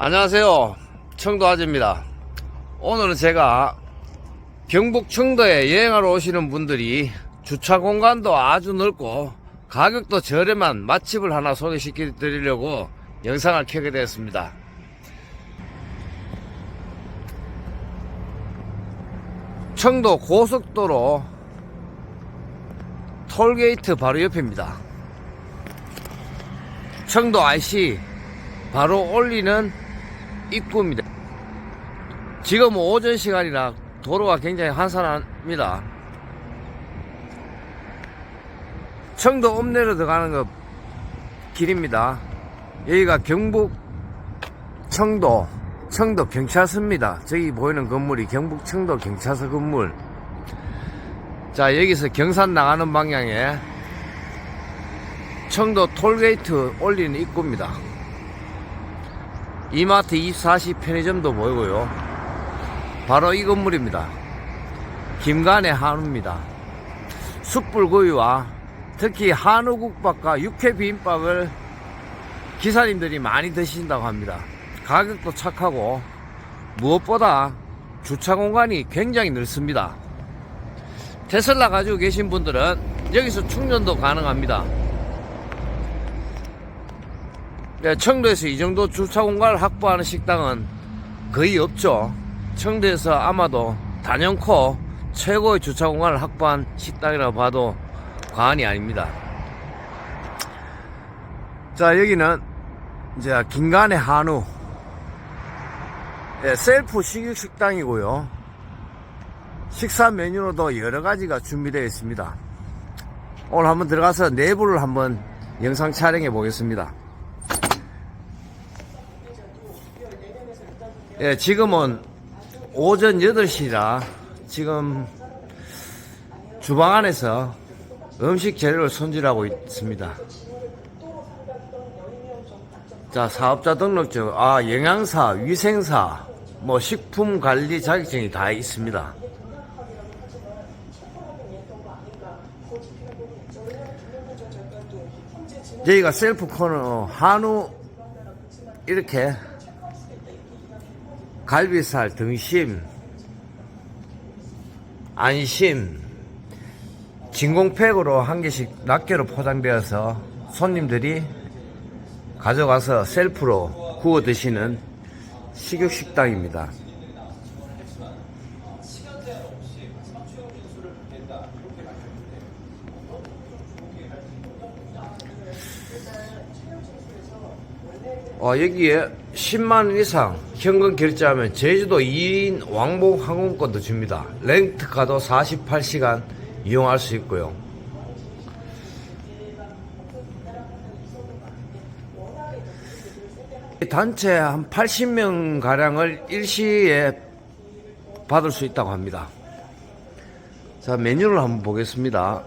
안녕하세요. 청도 아재입니다. 오늘은 제가 경북 청도에 여행하러 오시는 분들이 주차 공간도 아주 넓고 가격도 저렴한 맛집을 하나 소개시켜 드리려고 영상을 켜게 되었습니다. 청도 고속도로 톨게이트 바로 옆입니다. 청도 IC 바로 올리는 입구입니다. 지금 오전 시간이라 도로가 굉장히 한산합니다. 청도 읍내로 들어가는 그 길입니다. 여기가 경북 청도 청도 경찰서입니다. 저기 보이는 건물이 경북 청도 경찰서 건물. 자 여기서 경산 나가는 방향에 청도 톨게이트 올리는 입구입니다. 이마트 24시 편의점도 보이고요. 바로 이 건물입니다. 김간의 한우입니다. 숯불구이와 특히 한우국밥과 육회 비빔밥을 기사님들이 많이 드신다고 합니다. 가격도 착하고 무엇보다 주차 공간이 굉장히 넓습니다. 테슬라 가지고 계신 분들은 여기서 충전도 가능합니다. 네, 청도에서 이 정도 주차 공간을 확보하는 식당은 거의 없죠. 청도에서 아마도 단연코 최고의 주차 공간을 확보한 식당이라고 봐도 과언이 아닙니다. 자, 여기는 이제 김간의 한우 예, 셀프 식육 식당이고요. 식사 메뉴로도 여러 가지가 준비되어 있습니다. 오늘 한번 들어가서 내부를 한번 영상 촬영해 보겠습니다. 예, 지금은 오전 8시라 지금 주방 안에서 음식 재료를 손질하고 있습니다. 자, 사업자 등록증, 아, 영양사, 위생사, 뭐, 식품 관리 자격증이 다 있습니다. 저희가 셀프 코너, 한우, 이렇게 갈비살, 등심, 안심, 진공팩으로 한 개씩 낱개로 포장되어서 손님들이 가져가서 셀프로 구워 드시는 식육 식당입니다. 어, 여기에 10만원 이상 현금 결제하면 제주도 2인 왕복 항공권도 줍니다. 렌트카도 48시간 이용할 수 있고요. 단체 한 80명 가량을 일시에 받을 수 있다고 합니다. 자, 메뉴를 한번 보겠습니다.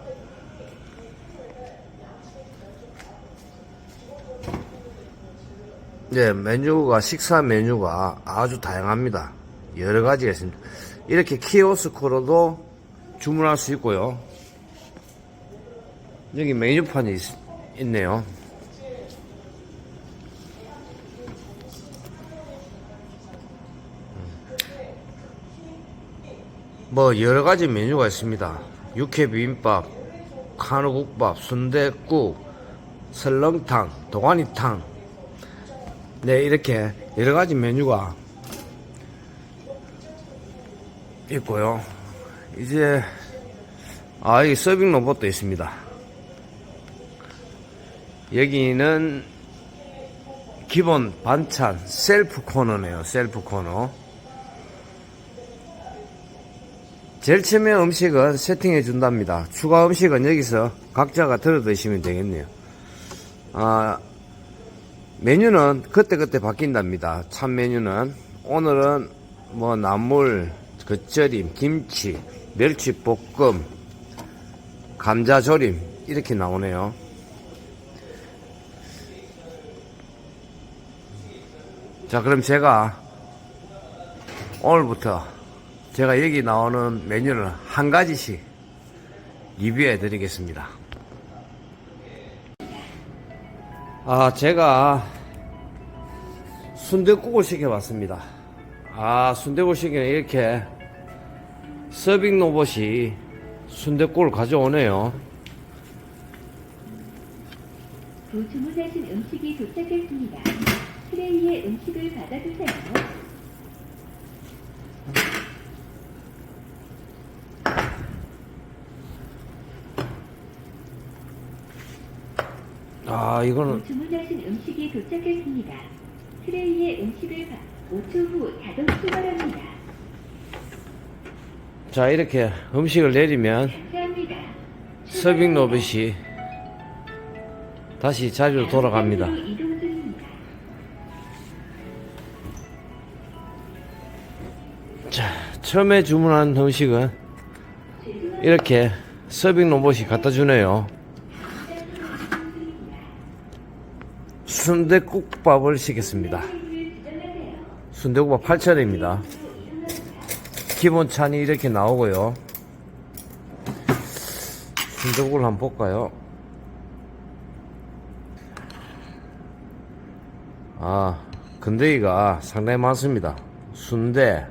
네, 메뉴가, 식사 메뉴가 아주 다양합니다. 여러 가지가 있습니다. 이렇게 키오스크로도 주문할 수 있고요. 여기 메뉴판이 있, 있네요. 뭐 여러 가지 메뉴가 있습니다. 육회 비빔밥, 한우국밥, 순대국, 설렁탕, 도가니탕. 네, 이렇게 여러 가지 메뉴가 있고요. 이제 아, 여기 서빙 로봇도 있습니다. 여기는 기본 반찬 셀프 코너네요. 셀프 코너. 제일 처음에 음식은 세팅해 준답니다. 추가 음식은 여기서 각자가 들어 드시면 되겠네요. 아, 메뉴는 그때그때 바뀐답니다. 참 메뉴는. 오늘은 뭐 나물, 겉절임, 김치, 멸치볶음, 감자조림, 이렇게 나오네요. 자, 그럼 제가 오늘부터 제가 여기 나오는 메뉴를 한 가지씩 리뷰해 드리겠습니다. 아, 제가 순대국을 시켜봤습니다. 아, 순대국을 시키는 이렇게 서빙 로봇이 순대국을 가져오네요. 도주문하신 음식이 도착했습니다. 트레이에 음식을 받아주세요. 아, 이거는 주문하신 음식이 도착했습니다. 트레이에 음식을 바 5초 후 자동 출발합니다. 자, 이렇게 음식을 내리면 감사합니다. 서빙 로봇이 다시 자리로 돌아갑니다. 다음 장소로 이동 중입니다. 자, 처음에 주문한 음식은 죄송합니다. 이렇게 서빙 로봇이 갖다 주네요. 순대국밥을 시켰습니다. 순대국밥 8,000원입니다. 기본 찬이 이렇게 나오고요. 순대국을 한번 볼까요? 아, 건더기가 상당히 많습니다. 순대,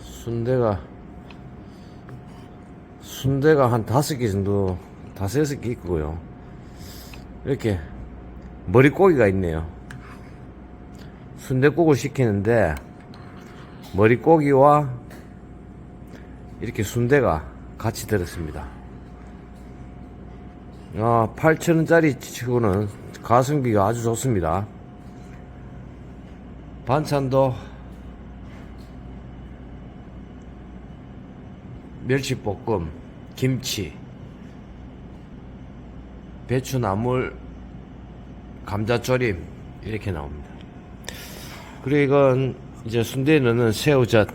순대가 순대가 한 다섯 개 정도 다섯 여섯 개 있고요. 이렇게 머리고기가 있네요. 순대국을 시키는데 머리고기와 이렇게 순대가 같이 들었습니다. 아 8천원짜리 치고는 가성비가 아주 좋습니다. 반찬도 멸치볶음, 김치, 배추나물, 감자조림 이렇게 나옵니다. 그리고 이건 이제 순대에 넣는 새우젓,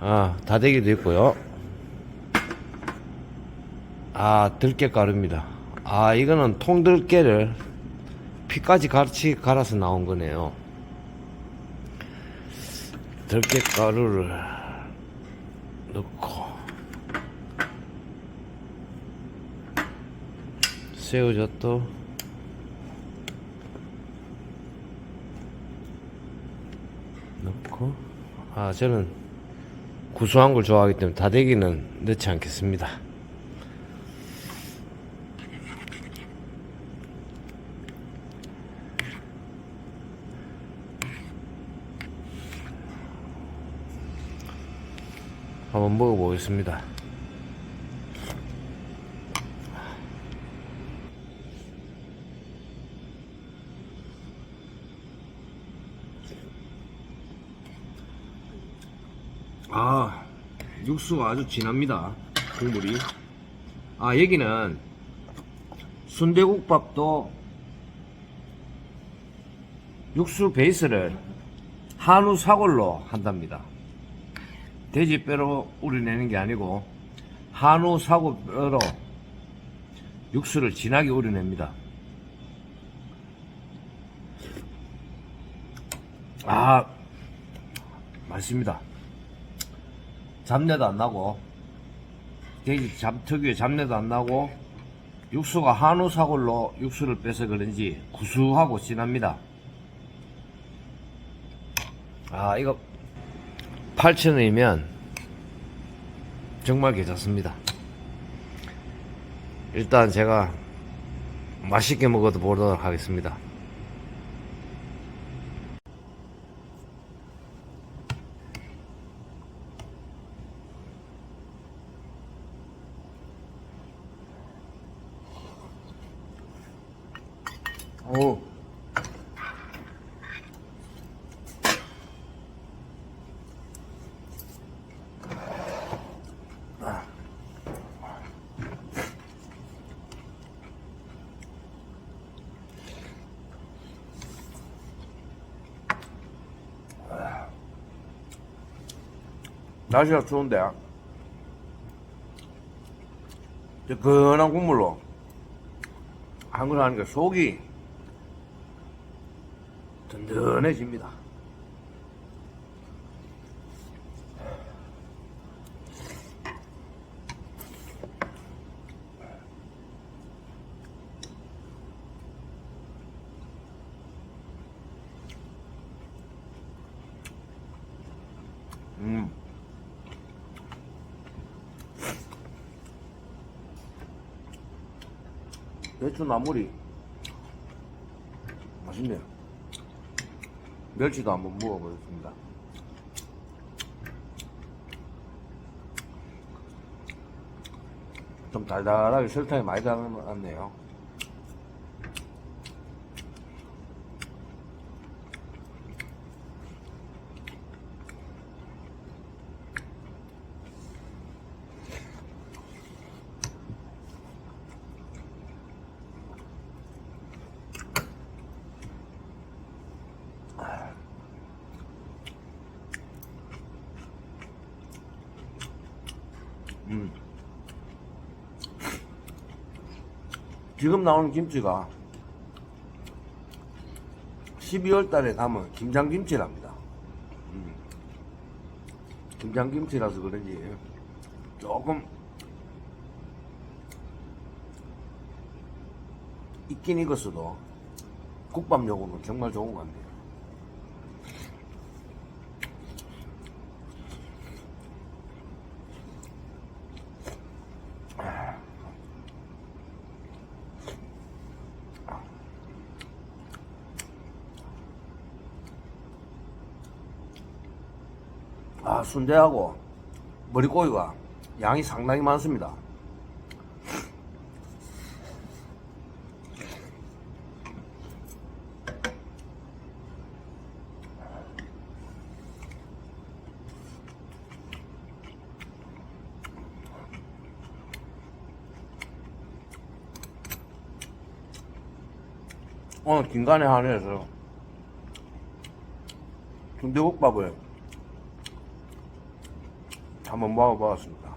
아 다대기도 있고요. 아 들깨 가루입니다. 아 이거는 통들깨를 피까지 같이 갈아서 나온 거네요. 들깨 가루를 넣고 새우젓도 넣고. 아 저는 구수한 걸 좋아하기 때문에 다대기는 넣지 않겠습니다 한번 먹어보겠습니다. 아, 육수가 아주 진합니다. 국물이. 아, 여기는 순대국밥도 육수 베이스를 한우 사골로 한답니다. 돼지뼈로 우려내는 게 아니고 한우 사고뼈로 육수를 진하게 우려냅니다. 아, 맛있습니다. 잡내도 안 나고 돼지 잡 특유의 잡내도 안 나고 육수가 한우 사골로 육수를 빼서 그런지 구수하고 진합니다. 아, 이거 8,000원이면 정말 괜찮습니다. 일단 제가 맛있게 먹어도 보도록 하겠습니다. 오. 날씨가 좋은데 뜨끈한 국물로 한 그릇 하니까 속이 든든해집니다. 배추 나물이 맛있네요. 멸치도 한번 먹어보겠습니다. 좀 달달하게 설탕이 많이 들어갔네요. 지금 나오는 김치가 12월 달에 담은 김장김치랍니다. 음. 김장김치라서 그런지 조금 익긴 익었어도 국밥용으로는 정말 좋은 것 같네요. 아, 순대하고 머리고기가 양이 상당히 많습니다. 오늘 김간의 한해에서 순대국밥을 한번 먹어봤습니다.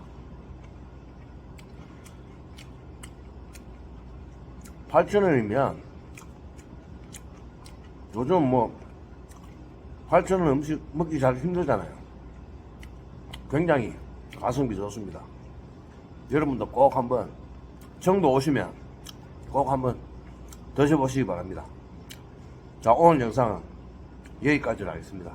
8,000원이면 요즘 뭐 8,000원 음식 먹기 잘 힘들잖아요. 굉장히 가성비 좋습니다. 여러분도 꼭 한번 청도 오시면 꼭 한번 드셔보시기 바랍니다. 자, 오늘 영상은 여기까지 하겠습니다.